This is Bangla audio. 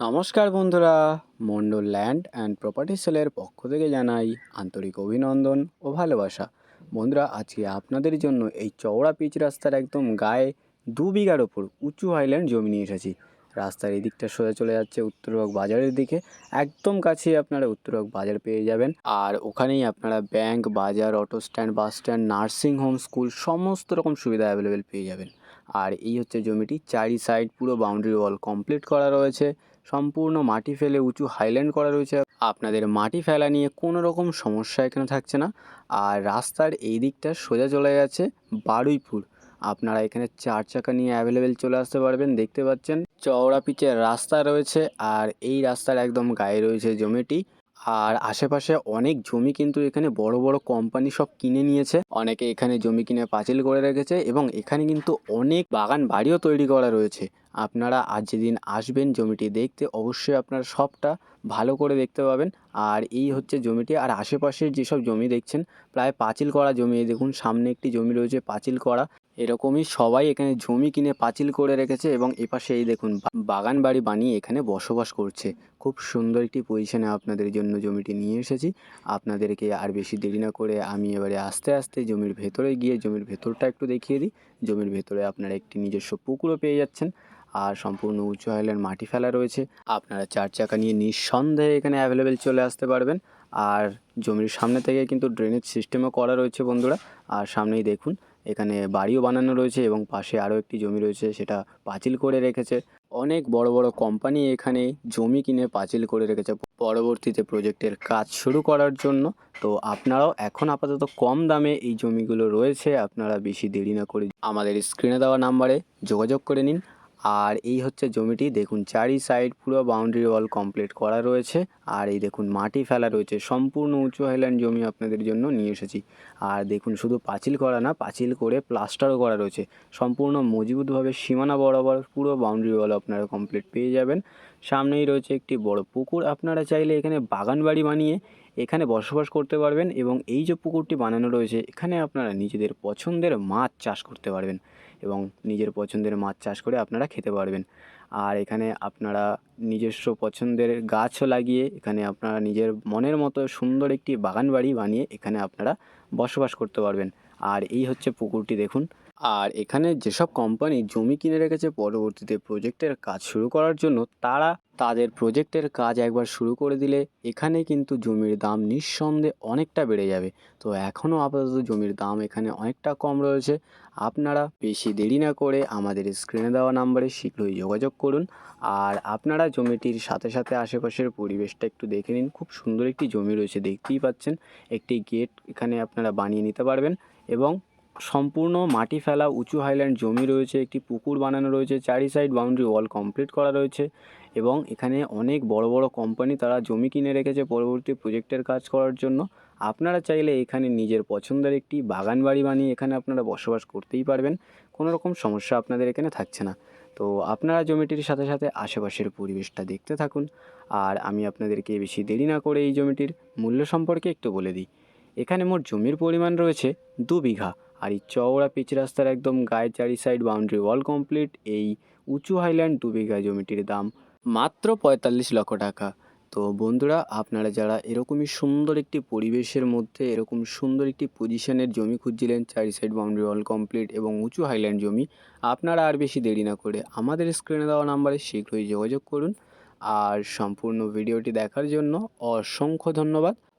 নমস্কার বন্ধুরা, মন্ডল ল্যান্ড অ্যান্ড প্রপার্টি সেলের পক্ষ থেকে জানাই আন্তরিক অভিনন্দন ও ভালোবাসা। বন্ধুরা, আজকে আপনাদের জন্য এই চওড়া পিচ রাস্তার একদম গায়ে দু বিঘার ওপর উঁচু হাইল্যান্ড জমি নিয়ে এসেছি। রাস্তার এই দিকটা সোজা চলে যাচ্ছে উত্তরবঙ্গ বাজারের দিকে। একদম কাছেই আপনারা উত্তরবঙ্গ বাজার পেয়ে যাবেন। আর ওখানেই আপনারা ব্যাংক বাজার auto stand bus stand nursing home school সমস্ত রকম সুবিধা অ্যাভেলেবেল পেয়ে যাবেন। আর এই হচ্ছে জমিটি, চারি সাইড পুরো বাউন্ডারি ওয়াল কমপ্লিট করা রয়েছে। সম্পূর্ণ মাটি ফেলে উঁচু হাইল্যান্ড করা রয়েছে। আপনাদের মাটি ফেলা নিয়ে কোনো রকম সমস্যা এখানে থাকছে না। আর রাস্তার এই দিকটা সোজা চলে গেছে বারুইপুর। আপনারা এখানে চার চাকা নিয়ে অ্যাভেলেবেল চলে আসতে পারবেন, দেখতে পাচ্ছেন। চওড়া পিচের রাস্তা রয়েছে আর এই রাস্তার একদম গায়ে রয়েছে জমিটি। আর আশেপাশে অনেক জমি কিন্তু এখানে বড় বড় কোম্পানি সব কিনে নিয়েছে। অনেকে এখানে জমি কিনে পাঁচিল করে রেখেছে এবং এখানে কিন্তু অনেক বাগান বাড়িও তৈরি করা রয়েছে। আপনারা আজ যেদিন আসবেন জমিটি দেখতে অবশ্যই আপনারা সবটা ভালো করে দেখতে পাবেন। আর এই হচ্ছে জমিটি আর আশেপাশের যেসব জমি দেখছেন, প্রায় পাঁচিল করা জমি। দেখুন সামনে একটি জমি রয়েছে পাঁচিল করা। এরকমই সবাই এখানে জমি কিনে পাঁচিল করে রেখেছে এবং এপাশে এই দেখুন বাগান বাড়ি বানিয়ে এখানে বসবাস করছে। খুব সুন্দর একটি পজিশনে আপনাদের জন্য জমিটি নিয়ে এসেছি। আপনাদেরকে আর বেশি দেরি না করে আমি এবারে আস্তে আস্তে জমির ভেতরে গিয়ে জমির ভেতরটা একটু দেখিয়ে দিই। জমির ভেতরে আপনারা একটি নিজস্ব পুকুরও পেয়ে যাচ্ছেন আর সম্পূর্ণ উঁচু হাইল্যান্ড মাটি ফেলা রয়েছে। আপনারা চার চাকা নিয়ে নিঃসন্দেহে এখানে অ্যাভেলেবেল চলে আসতে পারবেন। আর জমির সামনে থেকে কিন্তু ড্রেনেজ সিস্টেমও করা রয়েছে বন্ধুরা। আর সামনেই দেখুন এখানে বাড়িও বানানো রয়েছে এবং পাশে আরও একটি জমি রয়েছে, সেটা পাঁচিল করে রেখেছে। অনেক বড় বড় কোম্পানি এখানে জমি কিনে পাঁচিল করে রেখেছে। পরবর্তীতে প্রজেক্টের কাজ শুরু করার জন্য। তো আপনারাও এখন আপাতত কম দামে এই জমিগুলো রয়েছে, আপনারা বেশি দেরি না করে আমাদের স্ক্রিনে দেওয়া নাম্বারে যোগাযোগ করে নিন। আর এই হচ্ছে জমিটি, দেখুন চারি সাইড পুরো বাউন্ডারি ওয়াল কমপ্লিট করা রয়েছে। আর এই দেখুন মাটি ফেলা রয়েছে, সম্পূর্ণ উঁচু হাইল্যান্ড জমি আপনাদের জন্য নিয়ে এসেছি। আর দেখুন শুধু পাঁচিল করা না, পাঁচিল করে প্লাস্টারও করা রয়েছে। সম্পূর্ণ মজবুতভাবে সীমানা বরাবর পুরো বাউন্ডারি ওয়াল আপনারা কমপ্লিট পেয়ে যাবেন। সামনেই রয়েছে একটি বড় পুকুর, আপনারা চাইলে এখানে বাগান বাড়ি বানিয়ে এখানে বসবাস করতে পারবেন এবং এই যে পুকুরটি বানানো রয়েছে, এখানে আপনারা নিজেদের পছন্দের মাছ চাষ করতে পারবেন এবং নিজের পছন্দের মাছ চাষ করে আপনারা খেতে পারবেন। আর এখানে আপনারা নিজস্ব পছন্দের গাছও লাগিয়ে এখানে আপনারা নিজের মনের মতো সুন্দর একটি বাগান বাড়ি বানিয়ে এখানে আপনারা বসবাস করতে পারবেন। আর এই হচ্ছে পুকুরটি দেখুন। আর এখানে যেসব কোম্পানি জমি কিনে রেখেছে পরবর্তীতে প্রজেক্টের কাজ শুরু করার জন্য, তারা তাদের প্রজেক্টের কাজ একবার শুরু করে দিলে এখানে কিন্তু জমির দাম নিঃসন্দেহে অনেকটা বেড়ে যাবে। তো এখনও আপাতত জমির দাম এখানে অনেকটা কম রয়েছে। আপনারা বেশি দেরি না করে আমাদের স্ক্রিনে দেওয়া নাম্বারে শীঘ্রই যোগাযোগ করুন। আর আপনারা জমিটির সাথে সাথে আশেপাশের পরিবেশটা একটু দেখে নিন। খুব সুন্দর একটি জমি রয়েছে, দেখতেই পাচ্ছেন। একটি গেট এখানে আপনারা বানিয়ে নিতে পারবেন এবং সম্পূর্ণ মাটি ফেলা উঁচু হাইল্যান্ড জমি রয়েছে, একটি পুকুর বানানো রয়েছে চারি সাইড বাউন্ডারি ওয়াল কমপ্লিট করা রয়েছে এবং এখানে অনেক বড় বড় কোম্পানি তারা জমি কিনে রেখেছে পরবর্তী প্রজেক্টের কাজ করার জন্য। আপনারা চাইলে এখানে নিজের পছন্দের একটি বাগান বাড়ি বানিয়ে এখানে আপনারা বসবাস করতেই পারবেন, কোনো রকম সমস্যা আপনাদের এখানে থাকছে না। তো আপনারা জমিটির সাথে সাথে আশেপাশের পরিবেশটা দেখতে থাকুন, আর আমি আপনাদেরকে বেশি দেরি না করে এই জমিটির মূল্য সম্পর্কে একটু বলে দিই। এখানে মোট জমির পরিমাণ রয়েছে দু বিঘা। আর এই চওড়া পিচ রাস্তার একদম গায়ে চারি সাইড বাউন্ডারি ওয়াল কমপ্লিট এই উঁচু হাইল্যান্ড দু বিঘা জমিটির দাম মাত্র পঁয়তাল্লিশ লক্ষ টাকা। তো বন্ধুরা, আপনারা যারা এরকমই সুন্দর একটি পরিবেশের মধ্যে, এরকম সুন্দর একটি পজিশনের জমি খুঁজছিলেন, চারি সাইড বাউন্ডারি ওয়াল কমপ্লিট এবং উঁচু হাইল্যান্ড জমি, আপনারা আর বেশি দেরি না করে আমাদের স্ক্রিনে দেওয়া নাম্বারে শীঘ্রই যোগাযোগ করুন। আর সম্পূর্ণ ভিডিওটি দেখার জন্য অসংখ্য ধন্যবাদ।